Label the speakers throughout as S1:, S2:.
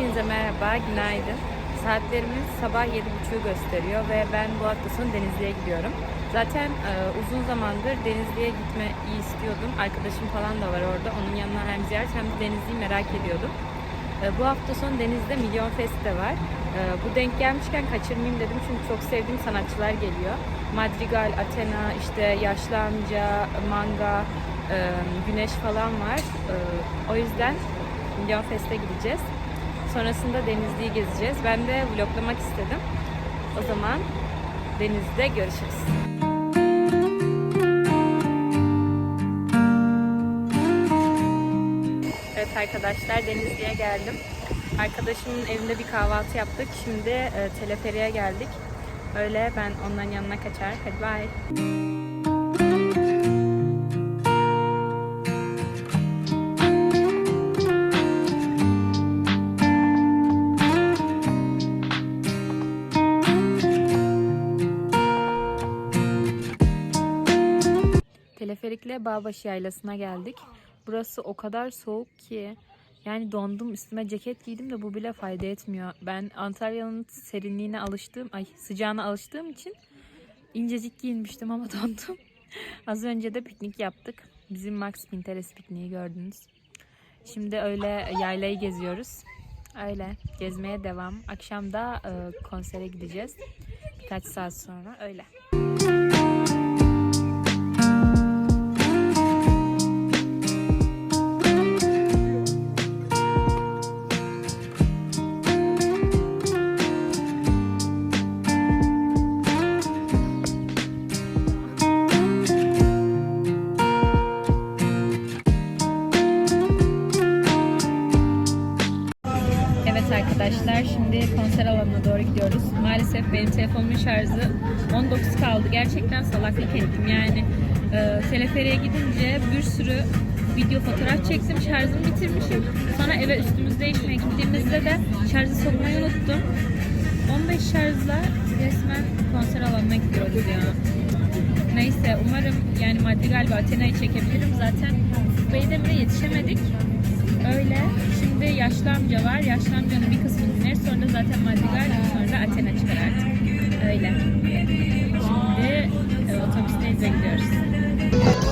S1: Hepinize merhaba, günaydın. Saatlerimiz sabah 7.30'u gösteriyor ve ben bu hafta sonu Denizli'ye gidiyorum. Zaten e, uzun zamandır Denizli'ye gitme iyi istiyordum. Arkadaşım falan da var orada. Onun yanına hem ziyaret hem de Denizli'yi merak ediyordum. E, bu hafta sonu Deniz'de Milyon Fest de var. E, bu denk gelmişken kaçırmayayım dedim çünkü çok sevdiğim sanatçılar geliyor. Madrigal, Athena, işte Yaşlı Amca, Manga, e, Güneş falan var. E, o yüzden Milyon Fest'e gideceğiz. Sonrasında Denizli'yi gezeceğiz. Ben de vloglamak istedim. O zaman Deniz'de görüşürüz. Evet arkadaşlar Denizli'ye geldim. Arkadaşımın evinde bir kahvaltı yaptık. Şimdi e, teleferiye geldik. Öyle ben onların yanına kaçar. Hadi bye. Bağbaşı Yaylası'na geldik. Burası o kadar soğuk ki yani dondum üstüme ceket giydim de bu bile fayda etmiyor. Ben Antalya'nın serinliğine alıştığım, ay sıcağına alıştığım için incecik giyinmiştim ama dondum. Az önce de piknik yaptık. Bizim Max Pinterest pikniği gördünüz. Şimdi öyle yaylayı geziyoruz. Öyle gezmeye devam. Akşam da e, konsere gideceğiz. Birkaç saat sonra öyle. Arkadaşlar şimdi konser alanına doğru gidiyoruz. Maalesef benim telefonumun şarjı 19 kaldı. Gerçekten salaklık ettim yani. E, teleferiye gidince bir sürü video fotoğraf çektim. Şarjımı bitirmişim. Sonra eve üstümüzü değişmeye gittiğimizde de şarjı sokmayı unuttum. 15 şarjla resmen konser alanına gidiyoruz ya. Neyse umarım yani Madrigal ve Athena'yı çekebilirim. Zaten Beydemir'e yetişemedik. Öyle. Şimdi yaşlı amca var. Yaşlı amcanın bir kısmını dinleriz. Sonra zaten Madrigal, sonra Athena çıkar artık. Öyle. Şimdi e, otobüsteyiz gidiyoruz.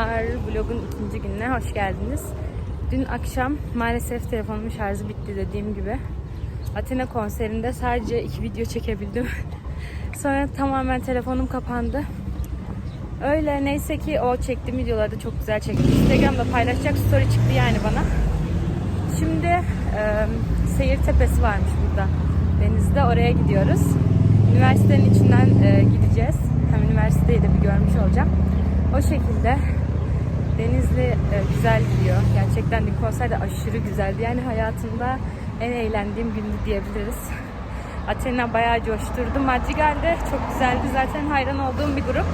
S1: Selamlar. Vlogun ikinci gününe hoş geldiniz. Dün akşam maalesef telefonumun şarjı bitti dediğim gibi. Athena konserinde sadece iki video çekebildim. Sonra tamamen telefonum kapandı. Öyle neyse ki o çektiğim videoları da çok güzel çektim. Instagram'da paylaşacak story çıktı yani bana. Şimdi e, seyir tepesi varmış burada. Denizde oraya gidiyoruz. Üniversitenin içinden e, gideceğiz. Hem üniversiteyi de bir görmüş olacağım. O şekilde Denizli e, güzel gidiyor. Gerçekten de konser de aşırı güzeldi. Yani hayatımda en eğlendiğim gündü diyebiliriz. Athena bayağı coşturdu. Madrigal de çok güzeldi. Zaten hayran olduğum bir grup.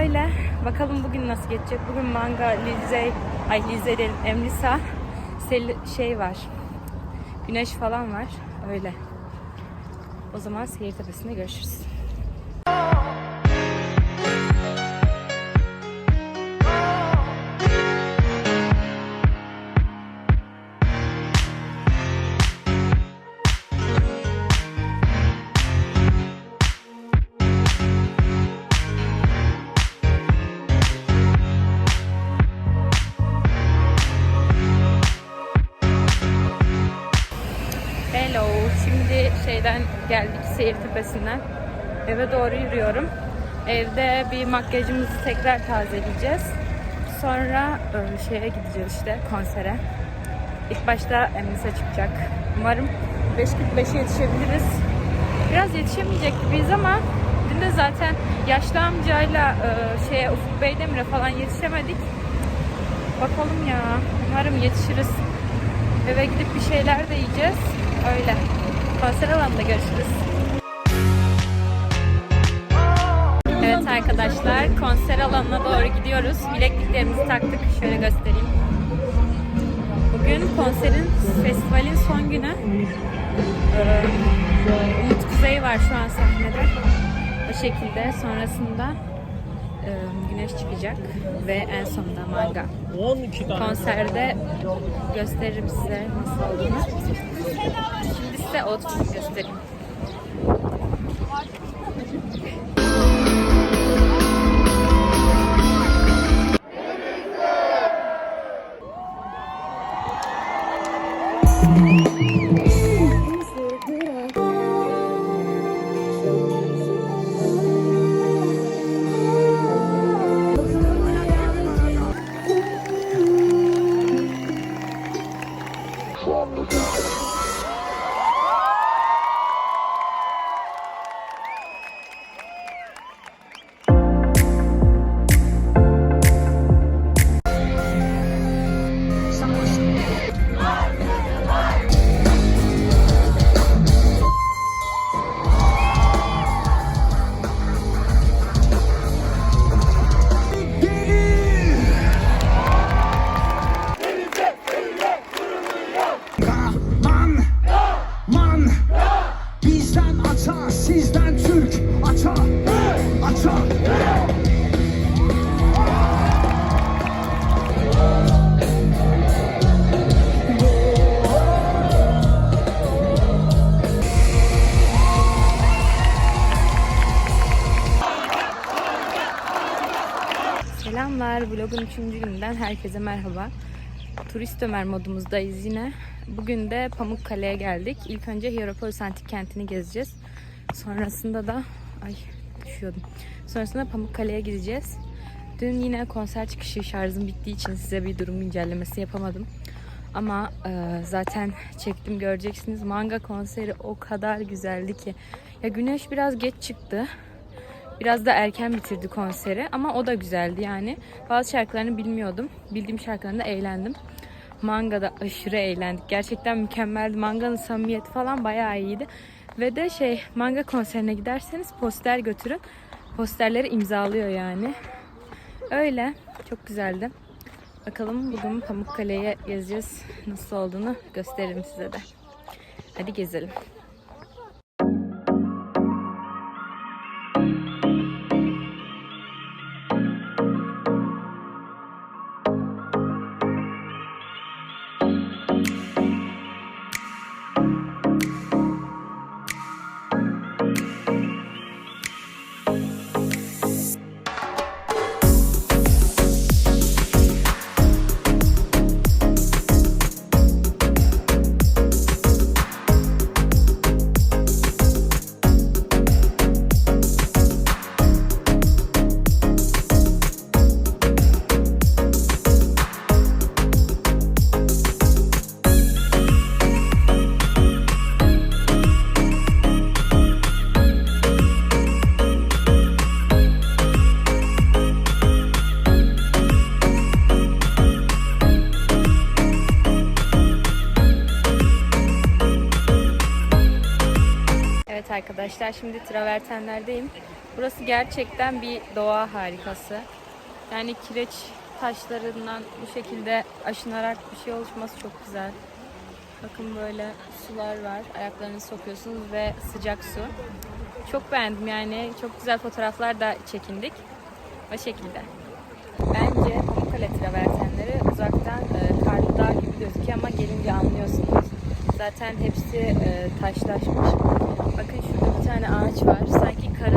S1: Öyle. Bakalım bugün nasıl geçecek. Bugün Manga, Lizey, ay Lizey değil, Emrisa, Sel şey var. Güneş falan var. Öyle. O zaman seyir tepesinde görüşürüz. Şeyden geldik seyir tepesinden. Eve doğru yürüyorum. Evde bir makyajımızı tekrar tazeleyeceğiz. Sonra e, şeye gideceğiz işte konsere. İlk başta Emnis'e çıkacak. Umarım 5.45'e yetişebiliriz. Biraz yetişemeyecek gibiyiz ama konserinde zaten yaşlı amcayla e, şeye Ufuk Beydemir'e falan yetişemedik. Bakalım ya. Umarım yetişiriz. Eve gidip bir şeyler de yiyeceğiz. Öyle. Konser alanında görüşürüz. Evet arkadaşlar konser alanına doğru gidiyoruz. Bilekliklerimizi taktık. Şöyle göstereyim. Bugün konserin, festivalin son günü. Umut Kuzey var şu an sahnede. O şekilde sonrasında e, güneş çıkacak ve en sonunda manga.
S2: 12 tane.
S1: Konserde gösteririm size nasıl olduğunu. Size outfit Selamlar. Vlogun 3. gününden herkese merhaba. Turist Ömer modumuzdayız yine. Bugün de Pamukkale'ye geldik. İlk önce Hieropolis Antik Kenti'ni gezeceğiz. Sonrasında da ay düşüyordum. Sonrasında Pamukkale'ye gideceğiz. Dün yine konser çıkışı şarjım bittiği için size bir durum incelemesi yapamadım. Ama e, zaten çektim göreceksiniz. Manga konseri o kadar güzeldi ki. Ya güneş biraz geç çıktı. Biraz da erken bitirdi konseri ama o da güzeldi yani. Bazı şarkılarını bilmiyordum. Bildiğim şarkılarında eğlendim. Manga'da aşırı eğlendik. Gerçekten mükemmeldi. Manga'nın samimiyeti falan bayağı iyiydi. Ve de şey manga konserine giderseniz poster götürün. Posterleri imzalıyor yani. Öyle. Çok güzeldi. Bakalım bugün Pamukkale'ye gezeceğiz. Nasıl olduğunu gösteririm size de. Hadi gezelim. Arkadaşlar şimdi travertenlerdeyim. Burası gerçekten bir doğa harikası. Yani kireç taşlarından bu şekilde aşınarak bir şey oluşması çok güzel. Bakın böyle sular var. Ayaklarınızı sokuyorsunuz ve sıcak su. Çok beğendim yani. Çok güzel fotoğraflar da çekindik. O şekilde. Bence Pamukkale travertenleri uzaktan e, karlı dağ gibi gözüküyor ama gelince anlıyorsunuz. Zaten hepsi e, taşlaşmış. Bakın şurada bir tane ağaç var. Sanki karın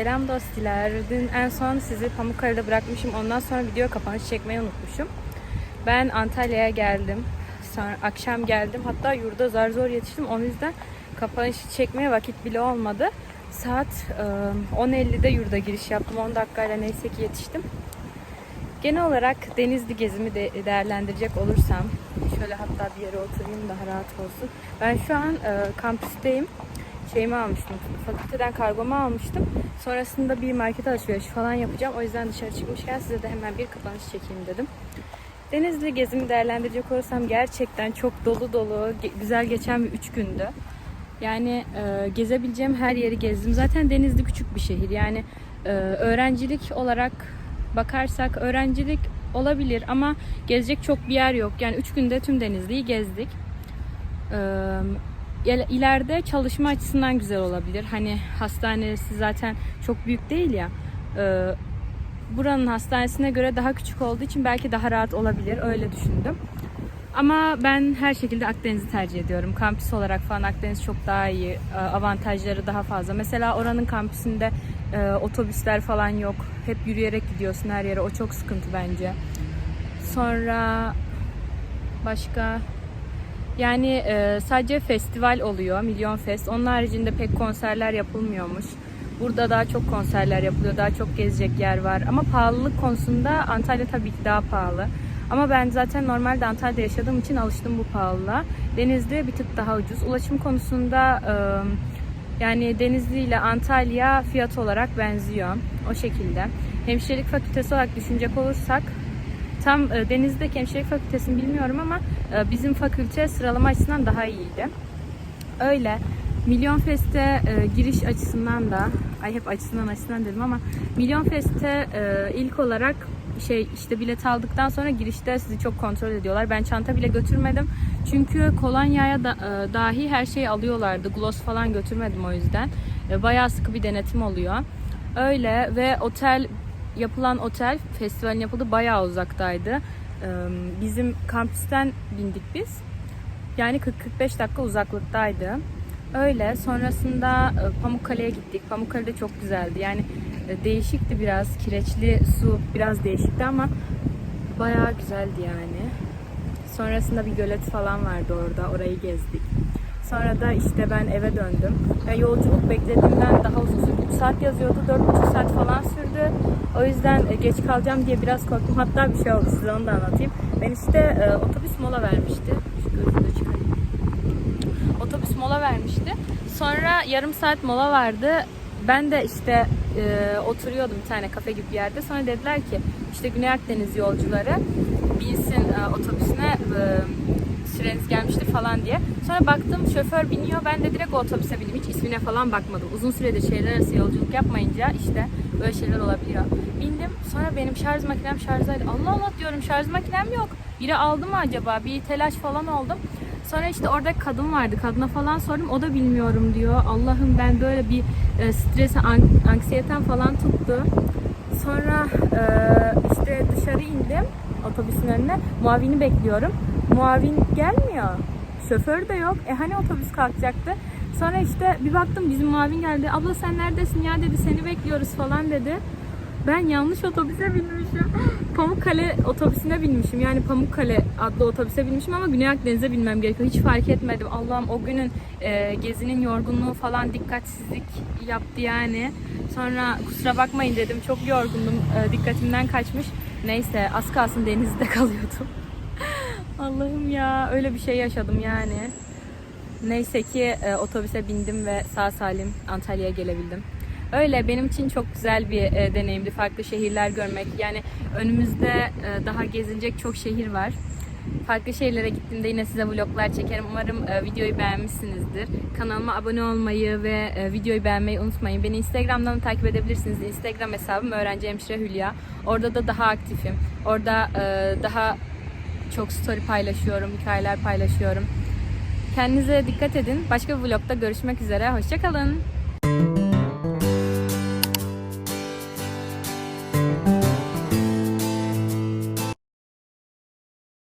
S1: Selam dostlar. Dün en son sizi Pamukkale'de bırakmışım. Ondan sonra video kapanış çekmeyi unutmuşum. Ben Antalya'ya geldim. Sonra akşam geldim. Hatta yurda zar zor yetiştim. O yüzden kapanış çekmeye vakit bile olmadı. Saat e, 10.50'de yurda giriş yaptım. 10 dakikayla neyse ki yetiştim. Genel olarak Denizli gezimi de değerlendirecek olursam şöyle hatta bir yere oturayım daha rahat olsun. Ben şu an e, kampüsteyim. Şeyimi almıştım. Fakülteden kargomu almıştım. Sonrasında bir market alışverişi falan yapacağım. O yüzden dışarı çıkmışken size de hemen bir kapanış çekeyim dedim. Denizli gezimi değerlendirecek olursam gerçekten çok dolu dolu, güzel geçen bir üç gündü. Yani e, gezebileceğim her yeri gezdim. Zaten Denizli küçük bir şehir. Yani e, öğrencilik olarak bakarsak öğrencilik olabilir ama gezecek çok bir yer yok. Yani üç günde tüm Denizli'yi gezdik. E, ileride çalışma açısından güzel olabilir. Hani hastanesi zaten çok büyük değil ya. E, buranın hastanesine göre daha küçük olduğu için belki daha rahat olabilir. Öyle düşündüm. Ama ben her şekilde Akdeniz'i tercih ediyorum. Kampüs olarak falan Akdeniz çok daha iyi. e, Avantajları daha fazla. Mesela oranın kampüsünde e, otobüsler falan yok. Hep yürüyerek gidiyorsun her yere. O çok sıkıntı bence. Sonra başka yani e, sadece festival oluyor. Milyon Fest. Onun haricinde pek konserler yapılmıyormuş. Burada daha çok konserler yapılıyor. Daha çok gezecek yer var. Ama pahalılık konusunda Antalya tabii ki daha pahalı. Ama ben zaten normalde Antalya'da yaşadığım için alıştım bu pahalılığa. Denizli bir tık daha ucuz. Ulaşım konusunda e, yani Denizli ile Antalya fiyat olarak benziyor. O şekilde. Hemşirelik fakültesi olarak düşünecek olursak tam e, Denizli'deki hemşirelik fakültesini bilmiyorum ama e, bizim fakülte sıralama açısından daha iyiydi. Öyle. Milyon Fest'e e, giriş açısından da, ay hep açısından açısından dedim ama Milyon Fest'e e, ilk olarak şey işte bilet aldıktan sonra girişte sizi çok kontrol ediyorlar. Ben çanta bile götürmedim. Çünkü kolonyaya da, e, dahi her şeyi alıyorlardı. Gloss falan götürmedim o yüzden. E, bayağı sıkı bir denetim oluyor. Öyle ve otel yapılan otel festivalin yapıldığı bayağı uzaktaydı. Bizim kampüsten bindik biz. Yani 40-45 dakika uzaklıktaydı. Öyle. Sonrasında Pamukkale'ye gittik. Pamukkale de çok güzeldi. Yani değişikti biraz. Kireçli su biraz değişikti ama bayağı güzeldi yani. Sonrasında bir gölet falan vardı orada. Orayı gezdik. Sonra da işte ben eve döndüm. Ve yolculuk beklediğimden daha uzun sürdü. 3 saat yazıyordu. 4,5 saat falan sürdü. O yüzden e, geç kalacağım diye biraz korktum. Hatta bir şey oldu size onu da anlatayım. Ben işte e, otobüs mola vermişti. Şu gözümü de otobüs mola vermişti. Sonra yarım saat mola vardı. Ben de işte e, oturuyordum bir tane kafe gibi bir yerde. Sonra dediler ki işte Güney Akdeniz yolcuları binsin e, otobüsüne e, süreniz gelmiştir falan diye. Sonra baktım şoför biniyor. Ben de direkt otobüse bindim. Hiç ismine falan bakmadım. Uzun süredir şehirler arası yolculuk yapmayınca işte böyle şeyler olabiliyor. Bindim. Sonra benim şarj makinem şarjdaydı. Allah Allah diyorum şarj makinem yok. Biri aldı mı acaba? Bir telaş falan oldum. Sonra işte orada kadın vardı. Kadına falan sordum. O da bilmiyorum diyor. Allah'ım ben böyle bir e, stres, an- anksiyetem falan tuttu. Sonra e, işte dışarı indim otobüsün önüne. Muavini bekliyorum. Muavin gelmiyor. Şoför de yok. E hani otobüs kalkacaktı. Sonra işte bir baktım bizim muavin geldi. Abla sen neredesin ya dedi. Seni bekliyoruz falan dedi. Ben yanlış otobüse binmişim. Pamukkale otobüsüne binmişim. Yani Pamukkale adlı otobüse binmişim ama Güney Akdeniz'e binmem gerekiyor. Hiç fark etmedim. Allah'ım o günün e, gezinin yorgunluğu falan dikkatsizlik yaptı yani. Sonra kusura bakmayın dedim. Çok yorgundum. E, dikkatimden kaçmış. Neyse az kalsın denizde kalıyordum. Allah'ım ya öyle bir şey yaşadım yani. Neyse ki e, otobüse bindim ve sağ salim Antalya'ya gelebildim. Öyle benim için çok güzel bir e, deneyimdi. Farklı şehirler görmek. Yani önümüzde e, daha gezilecek çok şehir var. Farklı şehirlere gittiğimde yine size vloglar çekerim. Umarım e, videoyu beğenmişsinizdir. Kanalıma abone olmayı ve e, videoyu beğenmeyi unutmayın. Beni Instagram'dan da takip edebilirsiniz. Instagram hesabım öğrenci hemşire Hülya. Orada da daha aktifim. Orada e, daha çok story paylaşıyorum, hikayeler paylaşıyorum. Kendinize dikkat edin. Başka bir vlogda görüşmek üzere. Hoşçakalın.